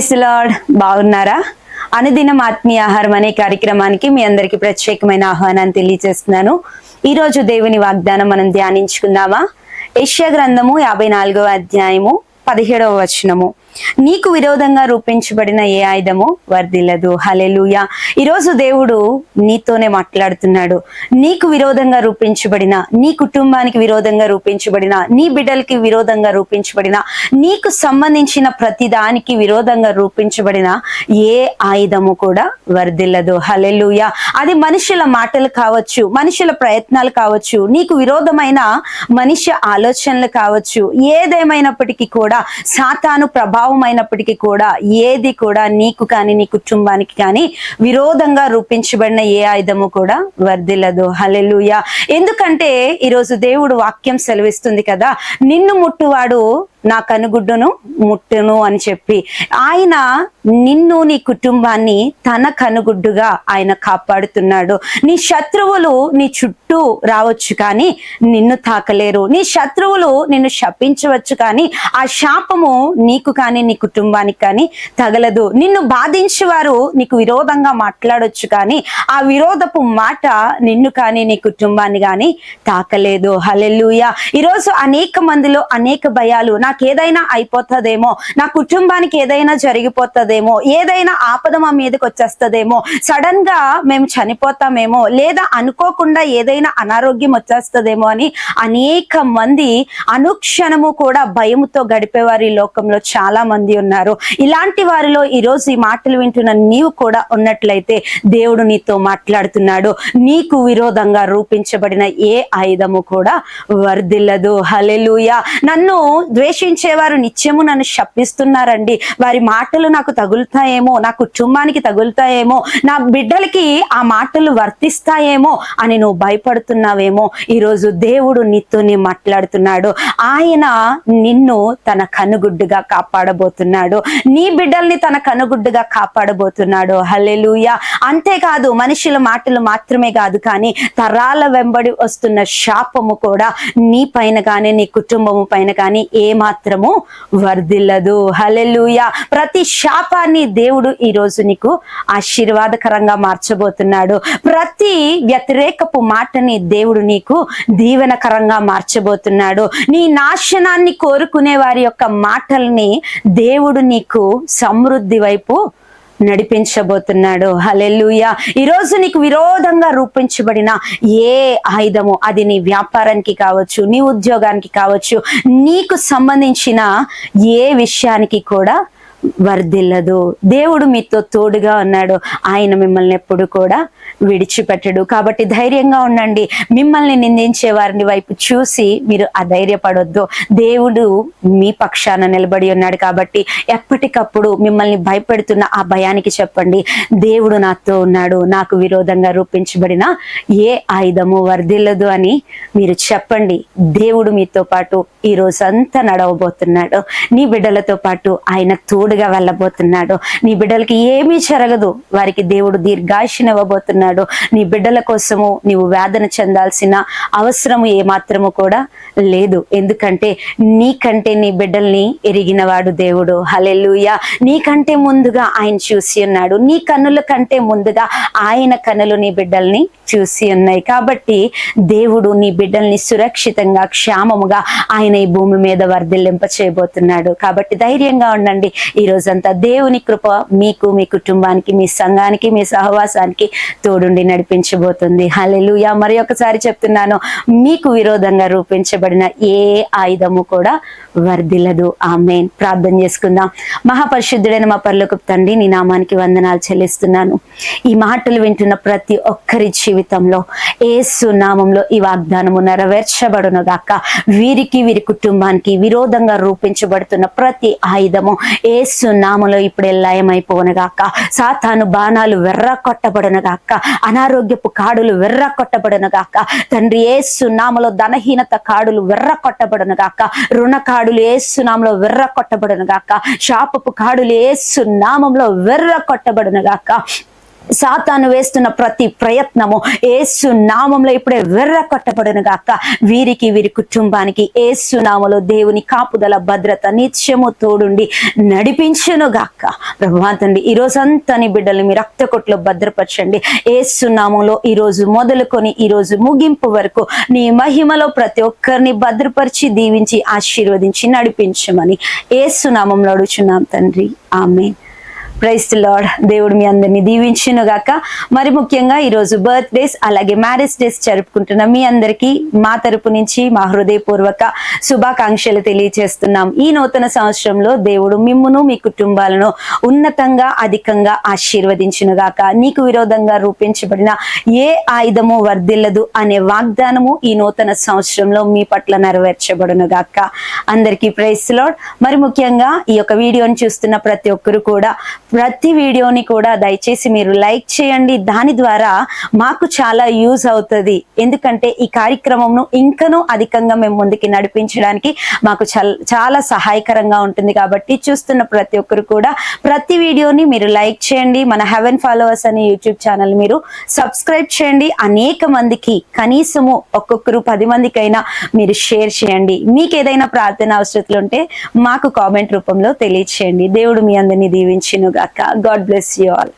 Price బాగున్నారా? అనుదినం ఆత్మీయ ఆహారం అనే కార్యక్రమానికి మీ అందరికి ప్రత్యేకమైన ఆహ్వానాన్ని తెలియజేస్తున్నాను. ఈ రోజు దేవుని వాగ్దానం మనం ధ్యానించుకుందామా? యష్యా గ్రంథము యాభై నాలుగవ అధ్యాయము పదిహేడవ వచనము. నీకు విరోధంగా రూపించబడిన ఏ ఆయుధము వర్ధిల్లదు. హలెలుయ ఈరోజు దేవుడు నీతోనే మాట్లాడుతున్నాడు. నీకు విరోధంగా రూపించబడిన నీ కుటుంబానికి విరోధంగా రూపించబడిన నీ బిడ్డలకి విరోధంగా రూపించబడిన నీకు సంబంధించిన ప్రతి దానికి విరోధంగా రూపించబడిన ఏ ఆయుధము కూడా వర్ధిల్లదు. హలెలుయ అది మనుషుల మాటలు కావచ్చు మనుషుల ప్రయత్నాలు కావచ్చు నీకు విరోధమైన మనిషి ఆలోచనలు కావచ్చు ఏదేమైనప్పటికీ కూడా సాతాను ప్రభావం అయినప్పటికీ కూడా ఏది కూడా నీకు కానీ నీ కుటుంబానికి కానీ విరోధంగా రూపించబడిన ఏ ఆయుధము కూడా వర్ధిల్లదు. హలెలుయ ఎందుకంటే ఈరోజు దేవుడు వాక్యం సెలవిస్తుంది కదా నిన్ను ముట్టువాడు నా కనుగుడ్డును ముట్టును అని చెప్పి. ఆయన నిన్ను నీ కుటుంబాన్ని తన కనుగుడ్డుగా ఆయన కాపాడుతున్నాడు. నీ శత్రువులు నీ చుట్టూ రావచ్చు కానీ నిన్ను తాకలేరు. నీ శత్రువులు నిన్ను శపించవచ్చు కానీ ఆ శాపము నీకు కానీ నీ కుటుంబానికి కానీ తగలదు. నిన్ను బాధించేవారు నీకు విరోధంగా మాట్లాడొచ్చు కానీ ఆ విరోధపు మాట నిన్ను కానీ నీ కుటుంబాన్ని కానీ తాకలేదు. హలెల్లుయ. ఈరోజు అనేక మందిలో అనేక భయాలు. నా ఏదైనా అయిపోతుందేమో నా కుటుంబానికి ఏదైనా జరిగిపోతుందేమో ఏదైనా ఆపద మా మీదకి వచ్చేస్తుందేమో సడన్గా మేము చనిపోతామేమో లేదా అనుకోకుండా ఏదైనా అనారోగ్యం వచ్చేస్తుందేమో అని అనేక మంది అనుక్షణము కూడా భయముతో గడిపేవారు ఈ లోకంలో చాలా మంది ఉన్నారు. ఇలాంటి వారిలో ఈరోజు ఈ మాటలు వింటున్న నీవు కూడా ఉన్నట్లయితే దేవుడు నీతో మాట్లాడుతున్నాడు. నీకు విరోధంగా రూపించబడిన ఏ ఆయుధము కూడా వర్దిల్లదు హలెలుయ నన్ను ద్వేషించేవారు నిత్యము నన్ను శపిస్తున్నారండి వారి మాటలు నాకు తగులుతాయేమో నా కుటుంబానికి తగులుతాయేమో నా బిడ్డలకి ఆ మాటలు వర్తిస్తాయేమో అని నువ్వు భయపడుతున్నావేమో. ఈరోజు దేవుడు నీతోనే మాట్లాడుతున్నాడు. ఆయన నిన్ను తన కనుగుడ్డుగా కాపాడబోతున్నాడు. నీ బిడ్డల్ని తన కనుగుడ్డుగా కాపాడబోతున్నాడు. హల్లెలూయ. అంతేకాదు మనుషుల మాటలు మాత్రమే కాదు కానీ తరాల వెంబడి వస్తున్న శాపము కూడా నీ పైన కానీ నీ కుటుంబము పైన కానీ ఏ మాత్రము వర్ధిల్లదు. హలెలుయ ప్రతి శాపాన్ని దేవుడు ఈ రోజు నీకు ఆశీర్వాదకరంగా మార్చబోతున్నాడు. ప్రతి వ్యతిరేకపు మాటని దేవుడు నీకు దీవెనకరంగా మార్చబోతున్నాడు. నీ నాశనాన్ని కోరుకునే వారి యొక్క మాటల్ని దేవుడు నీకు సమృద్ధి వైపు నడిపించబోతున్నాడు. హలెల్లుయ. ఈరోజు నీకు విరోధంగా రూపించబడిన ఏ ఆయుధము? అది నీ వ్యాపారానికి కావచ్చు నీ ఉద్యోగానికి కావచ్చు నీకు సంబంధించిన ఏ విషయానికి కూడా వర్ధిల్లదు. దేవుడు మీతో తోడుగా ఉన్నాడు. ఆయన మిమ్మల్ని ఎప్పుడు కూడా విడిచిపెట్టడు. కాబట్టి ధైర్యంగా ఉండండి. మిమ్మల్ని నిందించే వారిని వైపు చూసి మీరు అధైర్యపడొద్దు. దేవుడు మీ పక్షాన నిలబడి ఉన్నాడు కాబట్టి ఎప్పటికప్పుడు మిమ్మల్ని భయపెడుతున్న ఆ భయానికి చెప్పండి. దేవుడు నాతో ఉన్నాడు. నాకు విరోధంగా రూపించబడిన ఏ ఆయుధము వర్ధిల్లదు అని మీరు చెప్పండి. దేవుడు మీతో పాటు ఈ రోజంతా నడవబోతున్నాడు. నీ బిడ్డలతో పాటు ఆయన తోడు దేవుడిగా వెళ్ళబోతున్నాడు. నీ బిడ్డలకి ఏమీ జరగదు. వారికి దేవుడు దీర్ఘాయుషనివ్వబోతున్నాడు నీ బిడ్డల కోసము నీవు వేదన చెందాల్సిన అవసరము ఏమాత్రము కూడా లేదు. ఎందుకంటే నీకంటే నీ బిడ్డల్ని ఎరిగినవాడు దేవుడు. హలెలుయ నీకంటే ముందుగా ఆయన చూసి ఉన్నాడు. నీ కన్నుల కంటే ముందుగా ఆయన కన్నులు నీ బిడ్డల్ని చూసి ఉన్నాయి. కాబట్టి దేవుడు నీ బిడ్డల్ని సురక్షితంగా క్షేమముగా ఆయన ఈ భూమి మీద వర్ధిల్లింప చేయబోతున్నాడు. కాబట్టి ధైర్యంగా ఉండండి. ఈ రోజంతా దేవుని కృప మీకు మీ కుటుంబానికి మీ సంఘానికి మీ సహవాసానికి తోడుండి నడిపించబోతుంది. హలెలుయ మరి ఒకసారి చెప్తున్నాను మీకు విరోధంగా చేయబడిన ఏ ఆయుధము కూడా వర్ధిల్లదు. ఆమెన్. ప్రార్థన చేసుకుందాం. మహాపరిశుద్ధుడైన మా పర్లకు తండ్రి నీ నామానికి వందనాలు చెల్లిస్తున్నాను. ఈ మాటలు వింటున్న ప్రతి ఒక్కరి జీవితంలో ఏసు నామంలో ఈ వాగ్దానము నెరవేర్చబడును గాక. వీరికి వీరి కుటుంబానికి విరోధంగా రూపించబడుతున్న ప్రతి ఆయుధము ఏసు నామలో ఇప్పుడే లయమైపోను గాక. సాతాను బాణాలు వెర్ర కొట్టబడును గాక. అనారోగ్యపు కాడులు వెర్ర కొట్టబడును గాక. తండ్రి ఏసు నామలో ధనహీనత కాడులు వెర్ర కొట్టబడును గాక. రుణ కాడులు ఏసునామంలో వెర్ర కొట్టబడును గాక. శాపపు కాడులు ఏసునామంలో వెర్ర కొట్టబడును గాక. సాతాను వేస్తున్న ప్రతి ప్రయత్నము ఏసు నామంలో ఇప్పుడే వెర్ర కొట్టబడును గాక. వీరికి వీరి కుటుంబానికి ఏసు నామలో దేవుని కాపుదల భద్రత నిత్యము తోడుండి నడిపించును గాక. ప్రభాతండి ఈ రోజంతా నీ బిడ్డలు మీ రక్త కొట్లో భద్రపరచండి. ఏసు నామంలో ఈ రోజు మొదలుకొని ఈ రోజు ముగింపు వరకు నీ మహిమలో ప్రతి ఒక్కరిని భద్రపరిచి దీవించి ఆశీర్వదించి నడిపించమని ఏసు నామంలో అడుగుచున్నాం తండ్రి. ఆమె ప్రైస్ లార్డ్ దేవుడు మీ అందరిని దీవించును గాక. మరి ముఖ్యంగా ఈరోజు బర్త్డేస్ అలాగే మ్యారేజ్ డేస్ జరుపుకుంటున్న మీ అందరికీ మా తరపు నుంచి మా హృదయపూర్వక శుభాకాంక్షలు తెలియజేస్తున్నాం ఈ నూతన సంవత్సరంలో దేవుడు మిమ్మును మీ కుటుంబాలను ఉన్నతంగా అధికంగా ఆశీర్వదించును గాక. నీకు విరోధంగా రూపించబడిన ఏ ఆయుధము వర్ధిల్లదు అనే వాగ్దానము ఈ నూతన సంవత్సరంలో మీ పట్ల నెరవేర్చబడును గాక. అందరికీ ప్రైస్ లార్డ్ మరి ముఖ్యంగా ఈ యొక్క వీడియోని చూస్తున్న ప్రతి ఒక్కరు కూడా ప్రతి వీడియోని కూడా దయచేసి మీరు లైక్ చేయండి. దాని ద్వారా మాకు చాలా యూజ్ అవుతుంది. ఎందుకంటే ఈ కార్యక్రమంను ఇంకనూ అధికంగా మేము ముందుకి నడిపించడానికి మాకు చాలా సహాయకరంగా ఉంటుంది కాబట్టి చూస్తున్న ప్రతి ఒక్కరు కూడా ప్రతి వీడియోని మీరు లైక్ చేయండి. మన హెవెన్ ఫాలోవర్స్ అనే యూట్యూబ్ ఛానల్ మీరు సబ్స్క్రైబ్ చేయండి. అనేక మందికి కనీసము ఒక్కొక్కరు పది మందికైనా మీరు షేర్ చేయండి. మీకు ఏదైనా ప్రార్థన అవసరతలు ఉంటే మాకు కామెంట్ రూపంలో తెలియచేయండి. దేవుడు మీ అందరినీ దీవించినుగా. గాక గాడ్ బ్లెస్ యూ ఆల్